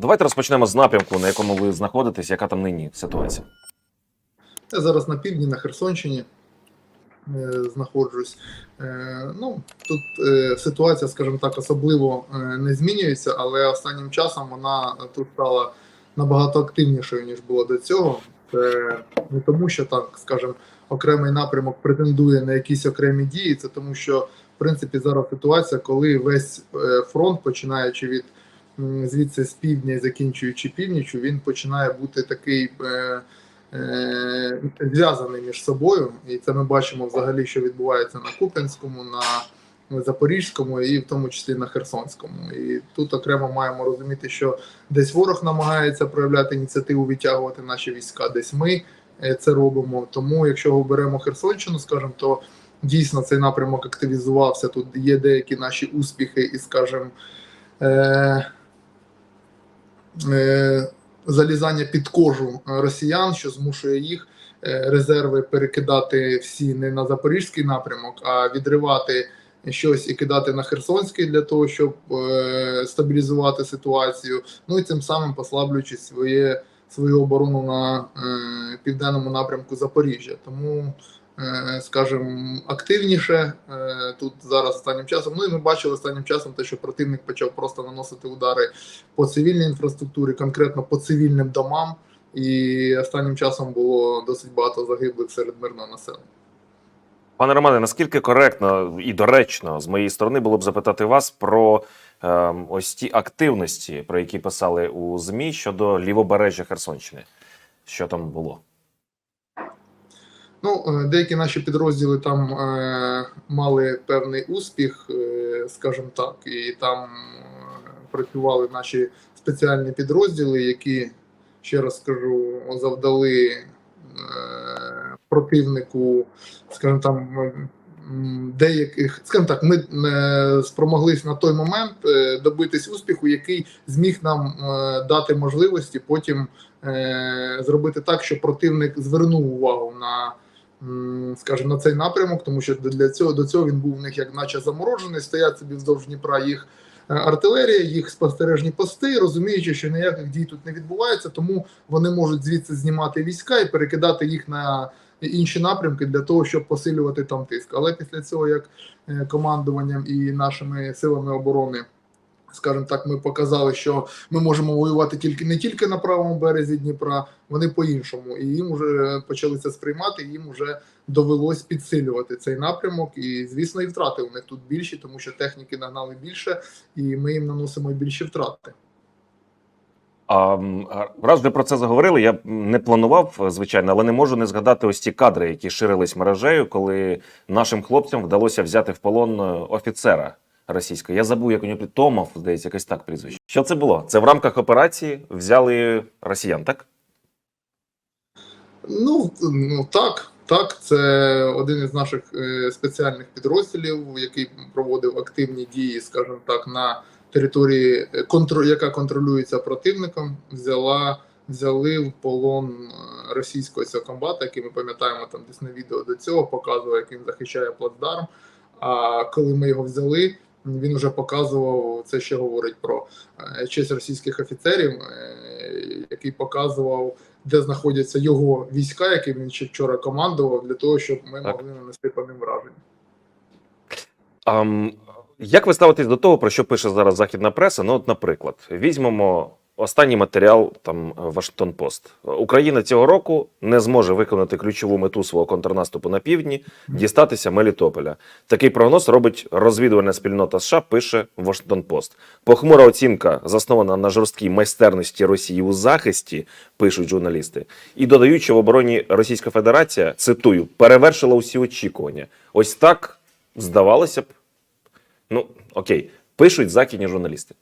Давайте розпочнемо з напрямку, на якому ви знаходитесь, яка там нині ситуація. Я зараз на півдні, на Херсонщині е, знаходжусь. Е, ну, тут е, ситуація, скажімо так, особливо е, не змінюється, але останнім часом вона тут стала набагато активнішою, ніж було до цього. Це не тому, що так, скажімо, окремий напрямок претендує на якісь окремі дії, це тому, що в принципі зараз ситуація, коли весь е, фронт, починаючи від звідси з півдня і закінчуючи північю, він починає бути такий. Е, е, зв'язаний між собою, і це ми бачимо взагалі, що відбувається на Куп'янському, на Запорізькому і в тому числі на Херсонському. І тут окремо маємо розуміти, що десь ворог намагається проявляти ініціативу, відтягувати наші війська, десь ми е, це робимо. Тому, якщо беремо Херсонщину, скажімо, то дійсно цей напрямок активізувався. Тут є деякі наші успіхи, і, скажімо, е, е, залізання під кожу росіян, що змушує їх е, резерви перекидати всі не на запорізький напрямок, а відривати щось і кидати на Херсонський для того, щоб е, стабілізувати ситуацію. Ну і цим самим послаблюючи своє свою оборону на е, південному напрямку Запоріжжя. Тому е, скажімо, активніше е, тут зараз останнім часом. Ну і ми бачили останнім часом те, що противник почав просто наносити удари по цивільній інфраструктурі, конкретно по цивільним домам. І останнім часом було досить багато загиблих серед мирного населення. Пане Романе, наскільки коректно і доречно з моєї сторони було б запитати вас про е, ось ті активності, про які писали у ЗМІ щодо лівобережжя Херсонщини? Що там було? Ну, е, деякі наші підрозділи там е, мали певний успіх, е, скажімо так, і там е, працювали наші спеціальні підрозділи, які, ще раз скажу, завдали е, противнику, скажімо там, деяких, скажімо так, ми е, спромоглись на той момент добитись успіху, який зміг нам дати можливості потім зробити так, щоб противник звернув увагу на скажімо, на цей напрямок, тому що для цього до цього він був в них як наче заморожений, стоять собі вздовж Дніпра їх е, артилерія, їх спостережні пости, розуміючи, що ніяких дій тут не відбувається, тому вони можуть звідси знімати війська і перекидати їх на інші напрямки для того, щоб посилювати там тиск. Але після цього, як е, командуванням і нашими силами оборони. Скажімо так, ми показали, що ми можемо воювати тільки не тільки на правому березі Дніпра, вони по-іншому. І їм вже почали це сприймати, їм вже довелось підсилювати цей напрямок. І, звісно, і втрати у них тут більші, тому що техніки нагнали більше, і ми їм наносимо більші втрати. А раз ви про це заговорили, я не планував, звичайно, але не можу не згадати ось ті кадри, які ширились мережею, коли нашим хлопцям вдалося взяти в полон е, офіцера російського. Я забув, як у нього Томов, здається, якось так прізвище. Що це було? Це в рамках операції взяли росіян, так? Ну, ну так, так, це один із наших е, спеціальних підрозділів, який проводив активні дії, скажімо так, на території, е, контро, яка контролюється противником, взяла, взяли в полон е, російського комбата, який ми пам'ятаємо там десь на відео до цього, показував, як він захищає плацдарм. А коли ми його взяли, він вже показував це, ще говорить про е, честь російських офіцерів, е, який показував де знаходяться його війська, які він ще вчора командував, для того, щоб ми Так. могли нанести по ним враження. Um, як ви ставитесь до того, про що пише зараз західна преса? Ну, от, наприклад, візьмемо останній матеріал там Вашингтон Пост. Україна цього року не зможе виконати ключову мету свого контрнаступу на півдні, дістатися Мелітополя. Такий прогноз робить розвідувальна спільнота США. Пише Вашингтон Пост. Похмура оцінка заснована на жорсткій майстерності Росії у захисті, пишуть журналісти, і додають, що в обороні Російська Федерація цитую перевершила усі очікування. Ось так здавалося б. Ну окей, пишуть західні журналісти.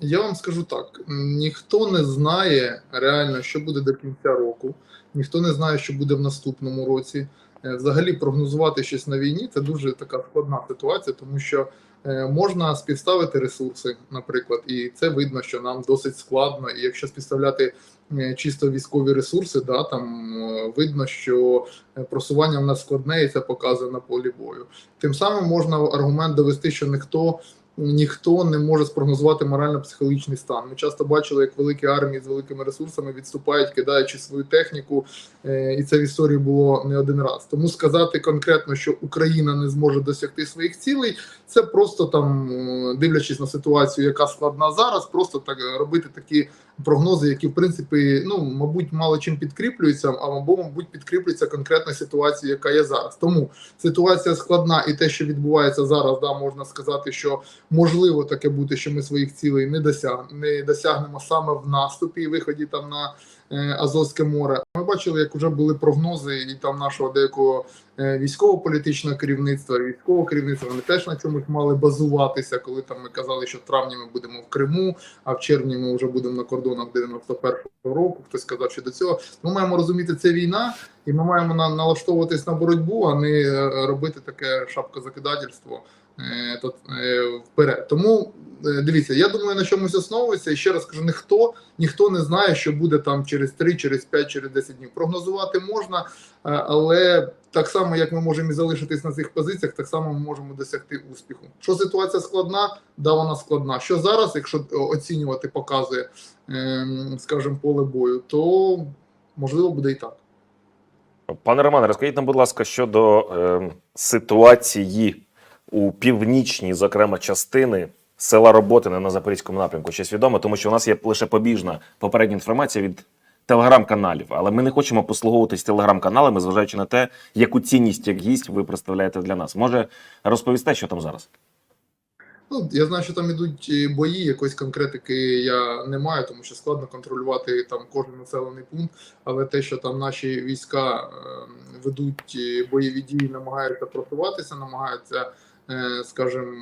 Я вам скажу так: ніхто не знає реально, що буде до кінця року, ніхто не знає, що буде в наступному році. Е, Взагалі прогнозувати щось на війні це дуже така складна ситуація, тому що е, можна співставити ресурси, наприклад, і це видно, що нам досить складно. І якщо співставляти е, чисто військові ресурси, да там видно, що просування в нас складне, і це показує на полі бою. Тим самим можна аргумент довести, що ніхто ніхто не може спрогнозувати морально-психологічний стан. Ми часто бачили, як великі армії з великими ресурсами відступають, кидаючи свою техніку, е, і це в історії було не один раз. Тому сказати конкретно, що Україна не зможе досягти своїх цілей, це просто там, е, дивлячись на ситуацію, яка складна зараз, просто так е, робити такі прогнози, які в принципі, ну мабуть, мало чим підкріплюються, а або, мабуть, підкріплюються конкретно ситуація, яка є зараз. Тому ситуація складна, і те, що відбувається зараз, да, можна сказати, що можливо таке бути, що ми своїх цілей не досяг не досягнемо саме в наступі і виході там на Азовське море. Ми бачили, як вже були прогнози, і там нашого деякого е, військово-політичного керівництва, військового керівництва. Вони теж на чомусь мали базуватися, коли там ми казали, що в травні ми будемо в Криму, а в червні ми вже будемо на кордонах 91-го року. Хтось сказав, що до цього ми маємо розуміти, це війна, і ми маємо на, налаштовуватись на боротьбу, а не е, робити таке шапкозакидательство е, е, вперед. Тому е, дивіться, я думаю, на чомусь основується. І ще раз кажу, ніхто ніхто не знає, що буде там через 3, через 5, через 10 днів. Прогнозувати можна, е, але так само, як ми можемо і залишитись на цих позиціях, так само ми можемо досягти успіху. Що ситуація складна, да, вона складна. Що зараз, якщо оцінювати, показує, ем, скажімо, поле бою, то можливо буде і так. Пане Романе, розкажіть нам, будь ласка, щодо е, ситуації у північній, зокрема, частини села Роботине на Запорізькому напрямку. Щось відомо, тому що у нас є лише побіжна попередня інформація від телеграм-каналів, але ми не хочемо послуговуватись телеграм-каналами, зважаючи на те, яку цінність як гість ви представляєте для нас. Може розповісте, що там зараз? Ну, я знаю, що там ідуть е, бої, якоїсь конкретики я не маю, тому що складно контролювати там кожен населений пункт. Але те, що там наші війська е, ведуть е, бойові дії, намагаються просуватися, намагаються, скажімо,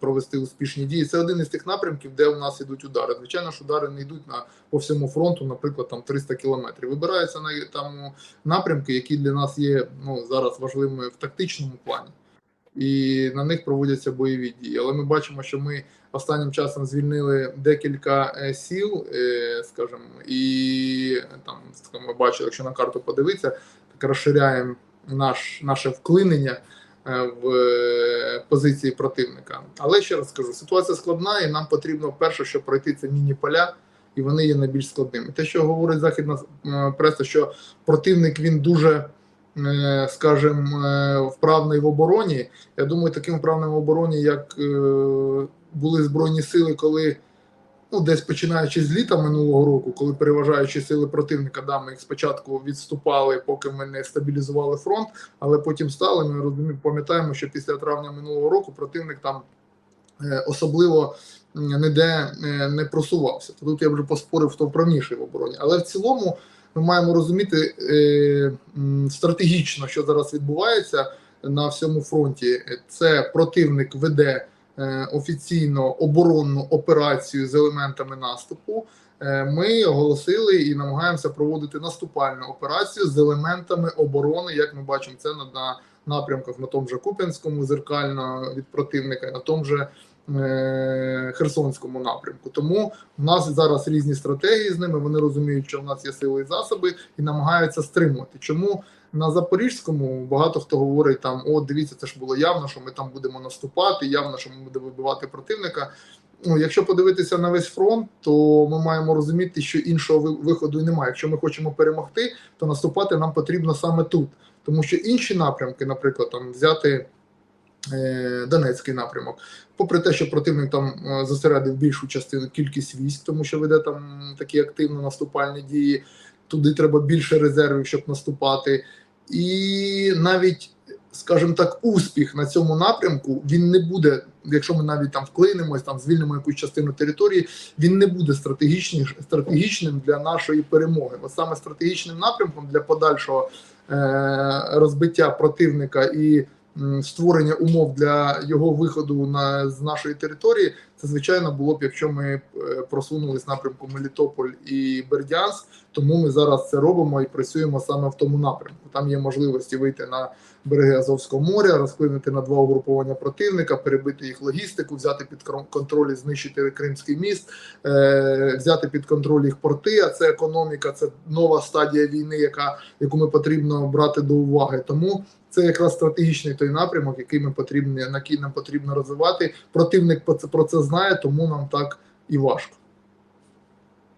провести успішні дії. Це один із тих напрямків, де у нас ідуть удари. Звичайно, що удари не йдуть на по всьому фронту, наприклад, там 300 кілометрів. Вибираються на там напрямки, які для нас є ну зараз важливими в тактичному плані і на них проводяться бойові дії. Але ми бачимо, що ми останнім часом звільнили декілька е, сіл, е, скажімо, і там ми бачили, якщо на карту подивитися, так розширяємо наш, наше вклинення е, в е, позиції противника. Але ще раз скажу, ситуація складна, і нам потрібно перше, що пройти це міні-поля. І вони є найбільш складними. Те, що говорить західна е, преса, що противник він дуже е, скажімо, е, вправний в обороні. Я думаю, таким вправним в обороні, як е, були збройні сили, коли ну, десь починаючи з літа минулого року, коли переважаючі сили противника, да, ми їх спочатку відступали, поки ми не стабілізували фронт, але потім стали. Ми розуміємо, пам'ятаємо, що після травня минулого року противник там е, особливо ніде е, не просувався. Тут я вже поспорив, хто вправніший в обороні. Але в цілому ми маємо розуміти е, стратегічно, що зараз відбувається на всьому фронті. Це противник веде офіційно оборонну операцію з елементами наступу. Е, Ми оголосили і намагаємося проводити наступальну операцію з елементами оборони. Як ми бачимо, це на, на напрямках на тому же Куп'янському, зеркально від противника, на тому же е, Херсонському напрямку. Тому в нас зараз різні стратегії з ними. Вони розуміють, що в нас є сили і засоби, і намагаються стримувати. Чому на Запорізькому багато хто говорить там: о, дивіться, це ж було явно, що ми там будемо наступати, явно, що ми будемо вибивати противника. Ну, якщо подивитися на весь фронт, то ми маємо розуміти, що іншого ви- виходу немає. Якщо ми хочемо перемогти, то наступати нам потрібно саме тут, тому що інші напрямки, наприклад, там взяти. е, Донецький напрямок, попри те, що противник там е, зосередив більшу частину кількість військ, тому що веде там такі активно наступальні дії, туди треба більше резервів, щоб наступати. І навіть, скажімо так, успіх на цьому напрямку він не буде, якщо ми навіть там вклинемось, там звільнимо якусь частину території, він не буде стратегічним, стратегічним для нашої перемоги. От саме стратегічним напрямком для подальшого е, розбиття противника і створення умов для його виходу на з нашої території, це звичайно було б, якщо ми е, просунулись напрямку Мелітополь і Бердянськ. Тому ми зараз це робимо і працюємо саме в тому напрямку. Там є можливості вийти на береги Азовського моря, розклинити на два угруповання противника, перебити їх логістику, взяти під контроль і знищити Кримський міст, е, взяти під контроль їх порти. А це економіка, це нова стадія війни, яка яку ми потрібно брати до уваги. Тому це якраз стратегічний той напрямок, який ми потрібні, на який нам потрібно розвивати. Противник про це, про це знає, тому нам так і важко.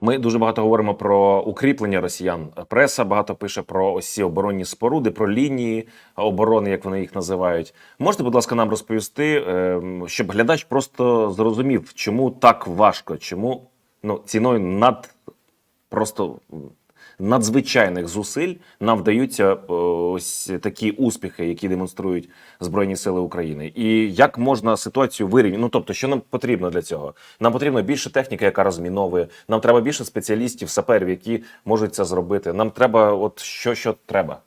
Ми дуже багато говоримо про укріплення росіян. Преса багато пише про ось ці оборонні споруди, про лінії оборони, як вони їх називають. Можете, будь ласка, нам розповісти, ем, щоб глядач просто зрозумів, чому так важко, чому ну, ціною над просто надзвичайних зусиль нам вдаються е, ось такі успіхи, які демонструють Збройні Сили України. І як можна ситуацію вирівняти? Ну тобто, що нам потрібно для цього? Нам потрібно більше техніки, яка розміновує. Нам треба більше спеціалістів, саперів, які можуть це зробити. Нам треба, от що, що треба.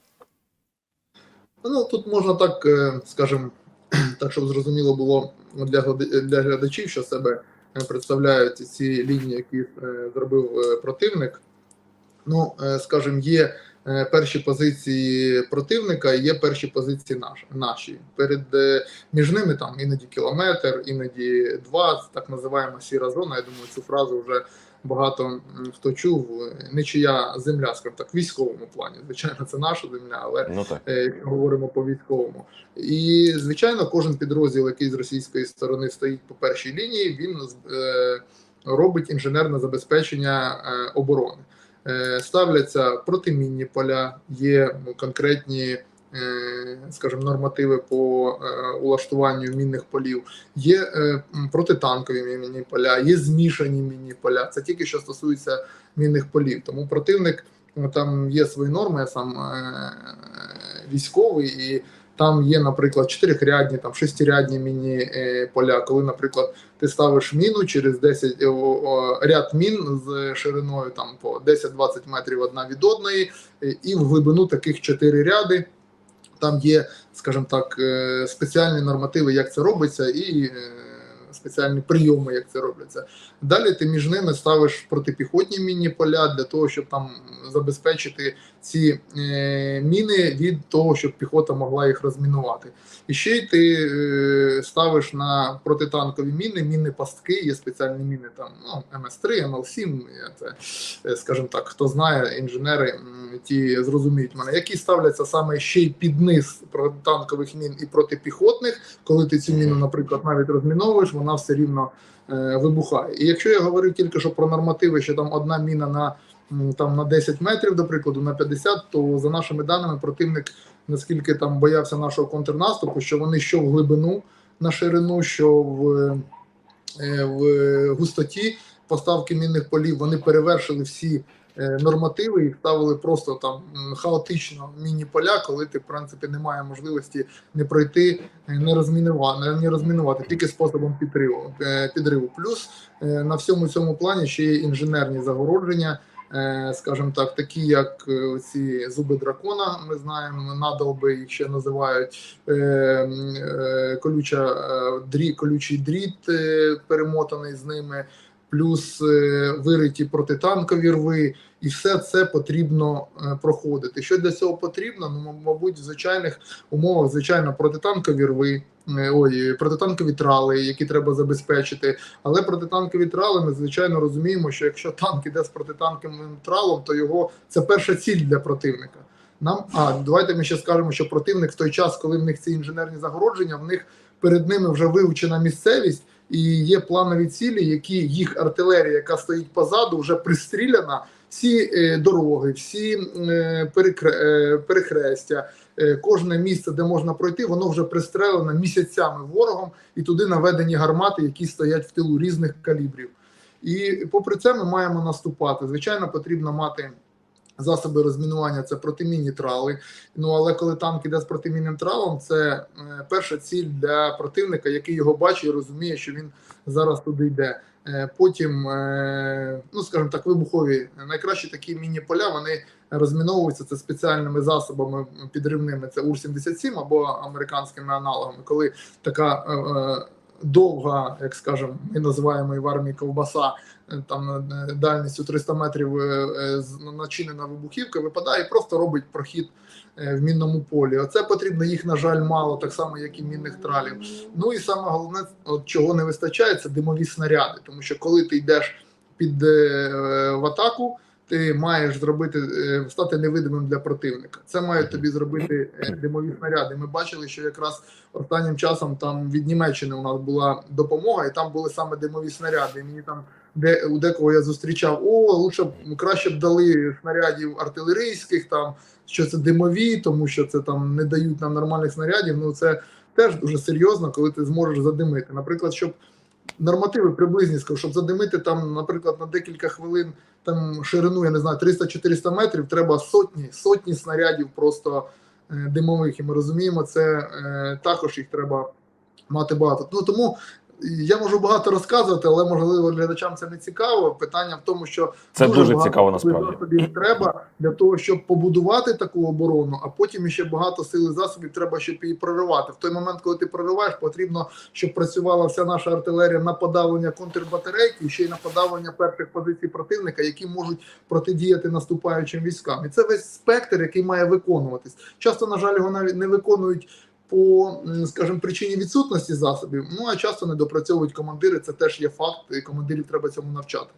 Ну тут можна так, е, скажімо, так, щоб зрозуміло було для для глядачів, що себе е, представляють ці лінії, які зробив противник. Ну, е, скажімо, є е, перші позиції противника, є перші позиції наш, наші. Перед е, між ними там іноді кілометр, іноді два, так називаємо сіра зона. Я думаю, цю фразу вже багато хто чув. Нічия земля, скажімо так, в військовому плані. Звичайно, це наша земля, але Ну так. е, говоримо по військовому. І звичайно, кожен підрозділ, який з російської сторони стоїть по першій лінії, він е, робить інженерне забезпечення е, оборони. Е, ставляться протимінні поля, є конкретні. е, Скажімо, нормативи по е, улаштуванню мінних полів, є протитанкові мінні поля, є змішані мінні поля. Це тільки що стосується мінних полів. Тому противник Ну, там є свої норми, я сам військовий, і там є, наприклад, чотирирядні, там шестирядні міні е, поля. Коли, наприклад, ти ставиш міну через 10 о, о, ряд мін з шириною там по 10-20 метрів одна від одної, е, і в глибину таких чотири ряди. Там є, скажімо так, е, спеціальні нормативи, як це робиться, і е, спеціальні прийоми, як це робляться. Далі ти між ними ставиш протипіхотні мінні поля для того, щоб там забезпечити ці е, міни від того, щоб піхота могла їх розмінувати. І ще й ти е, ставиш на протитанкові міни, міни пастки, є спеціальні міни там ну, МС3, МЛ7, я це, е, скажімо так, хто знає, інженери ті зрозуміють мене, які ставляться саме ще й під низ протитанкових мін і протипіхотних, коли ти цю міну, наприклад, навіть розміновуєш, вона все рівно е, вибухає. І якщо я говорив тільки що про нормативи, що там одна міна на там на 10 метрів, до прикладу, на 50, то за нашими даними противник наскільки там боявся нашого контрнаступу, що вони що в глибину на ширину, що в, е, в густоті поставки мінних полів, вони перевершили всі. Е, Нормативи і ставили просто там хаотично міні поля, коли ти в принципі немає можливості не пройти, е, не розмінувати, не розмінувати тільки способом підриву. е, підриву. Плюс на всьому цьому плані ще є інженерні загородження, скажімо так, такі як ці зуби дракона. Ми знаємо, надолби їх ще називають колюча дрі, колючий дріт перемотаний з ними. Плюс е, вириті протитанкові рви, і все це потрібно е, проходити. Що для цього потрібно? Ну, мабуть, в звичайних умовах, звичайно, протитанкові рви, е, ой, протитанкові трали, які треба забезпечити. Але протитанкові трали ми звичайно розуміємо, що якщо танк іде з протитанковим тралом, то його це перша ціль для противника. Нам а давайте ми ще скажемо, що противник в той час, коли в них ці інженерні загородження, в них перед ними вже вивчена місцевість. І є планові цілі, які їх артилерія, яка стоїть позаду, вже пристріляна. Всі е, дороги, всі е, е, перехрестя, кожне місце, де можна пройти, воно вже пристрелено місяцями ворогом, і туди наведені гармати, які стоять в тилу різних калібрів. І попри це ми маємо наступати. Звичайно, потрібно мати. Засоби розмінування це протимінні трали. Ну але коли танк іде з протимінним тралом, це е, перша ціль для противника, який його бачить і розуміє, що він зараз туди йде. Е, Потім, е, ну скажімо так, вибухові найкращі такі міні-поля вони розміновуються це спеціальними засобами підривними. Це УР-77 або американськими аналогами, коли така довга, як скажемо, ми називаємо в армії ковбаса, е, там е, дальністю 300 метрів е, е, начинена вибухівка, випадає і просто робить прохід в мінному полі. Оце потрібно їх, на жаль, мало, так само, як і мінних тралів. Ну і саме головне, от чого не вистачає, це димові снаряди. Тому що коли ти йдеш під в атаку, ти маєш зробити е, стати невидимим для противника. Це мають тобі зробити е, димові снаряди. Ми бачили, що якраз останнім часом там від Німеччини у нас була допомога, і там були саме димові снаряди. І мені там де у декого я зустрічав, о, лучше б краще б дали снарядів артилерійських, там що це димові, тому що це там не дають нам нормальних снарядів. Ну це теж дуже серйозно, коли ти зможеш задимити. Наприклад, щоб нормативи приблизні скажу, щоб задимити там, наприклад, на декілька хвилин там ширину, я не знаю, 300-400 метрів, треба сотні, сотні снарядів просто е, димових. І ми розуміємо, це е, також їх треба мати багато. Ну тому я можу багато розказувати, але можливо глядачам це не цікаво. Питання в тому, що Це дуже багато цікаво, насправді. засобів треба для того, щоб побудувати таку оборону, а потім ще багато сил і засобів треба, щоб її проривати. В той момент, коли ти прориваєш, потрібно, щоб працювала вся наша артилерія на подавлення контрбатарейки і ще й на подавлення перших позицій противника, які можуть протидіяти наступаючим військам. І це весь спектр, який має виконуватись. Часто, на жаль, його навіть не виконують. По, скажімо, причині відсутності засобів, ну а часто не допрацьовують командири. Це теж є факт, і командирів треба цьому навчати.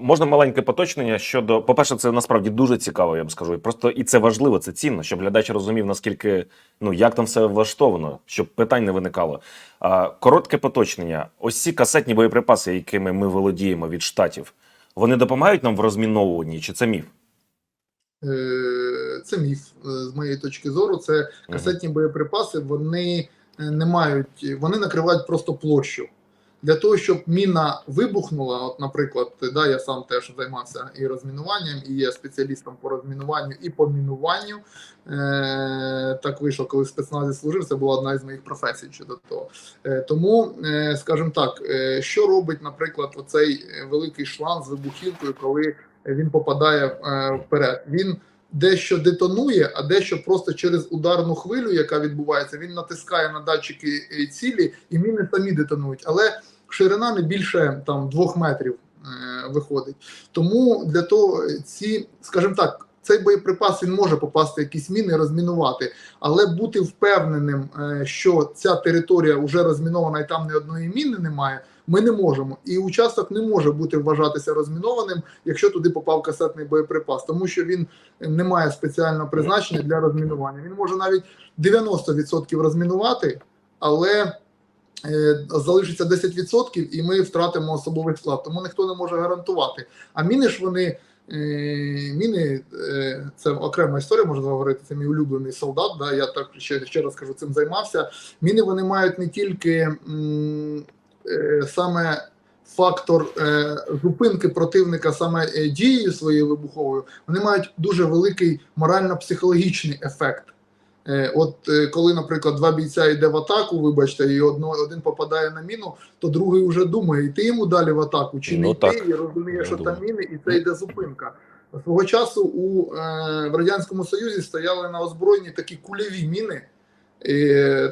Можна маленьке поточнення щодо. По-перше, це насправді дуже цікаво, я б скажу. Просто і це важливо, це цінно, щоб глядач розумів, наскільки ну як там все влаштовано, щоб питань не виникало. Коротке поточнення. Ось ці касетні боєприпаси, якими ми володіємо від штатів, вони допомагають нам в розміновуванні, чи це міф? Е, Це міф е, з моєї точки зору. Це касетні боєприпаси. Вони е, не мають, вони накривають просто площу. Для того, щоб міна вибухнула, от, наприклад, да, я сам теж займався і розмінуванням, і є спеціалістом по розмінуванню і по мінуванню. Е, так вийшло, коли в спецназі служив, це була одна із моїх професій щодо того. Е, тому, е, скажімо так, е, що робить, наприклад, оцей великий шланг з вибухівкою, коли він попадає е, вперед? Він дещо детонує, а дещо просто через ударну хвилю, яка відбувається, він натискає на датчики е, цілі, і міни самі детонують. Але ширина не більше там двох метрів е, виходить. Тому для того ці, скажімо так. Цей боєприпас він може попасти в якісь міни, розмінувати, але бути впевненим, е, що ця територія вже розмінована і там ні одної міни немає, ми не можемо. І участок не може бути вважатися розмінованим, якщо туди попав касетний боєприпас, тому що він не має спеціального призначення для розмінування. Він може навіть 90% розмінувати, але е, залишиться 10% і ми втратимо особовий склад. Тому ніхто не може гарантувати. А міни ж вони. е, Міни е, це окрема історія, можна говорити. Це мій улюблений солдат. Да, я так ще, ще раз кажу, цим займався. Міни вони мають не тільки саме фактор е, зупинки противника саме е, дією своєю вибуховою, вони мають дуже великий морально-психологічний ефект. Е, От е, коли, наприклад, два бійця йде в атаку, вибачте, і одно, один попадає на міну, то другий вже думає, йти йому далі в атаку чи не Ну, йти, так. і розуміє, Я що думаю. там міни, і це йде зупинка. Свого часу у е, в радянському союзі стояли на озброєнні такі кульові міни, е,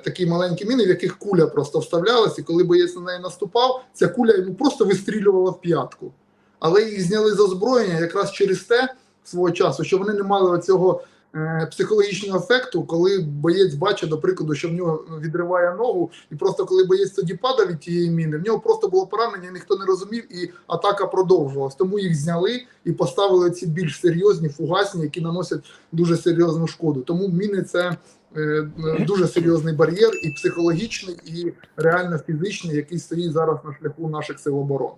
такі маленькі міни, в яких куля просто вставлялась, і коли боєць на неї наступав, ця куля йому просто вистрілювала в п'ятку. Але їх зняли з озброєння якраз через те свого часу, що вони не мали оцього е, психологічного ефекту, коли боєць бачить, до прикладу, що в нього відриває ногу, і просто коли боєць тоді падав від тієї міни, в нього просто було поранення, ніхто не розумів, і атака продовжувалась. Тому їх зняли і поставили ці більш серйозні, фугасні, які наносять дуже серйозну шкоду. Тому міни це дуже серйозний бар'єр, і психологічний, і реально фізичний, який стоїть зараз на шляху наших сил оборони.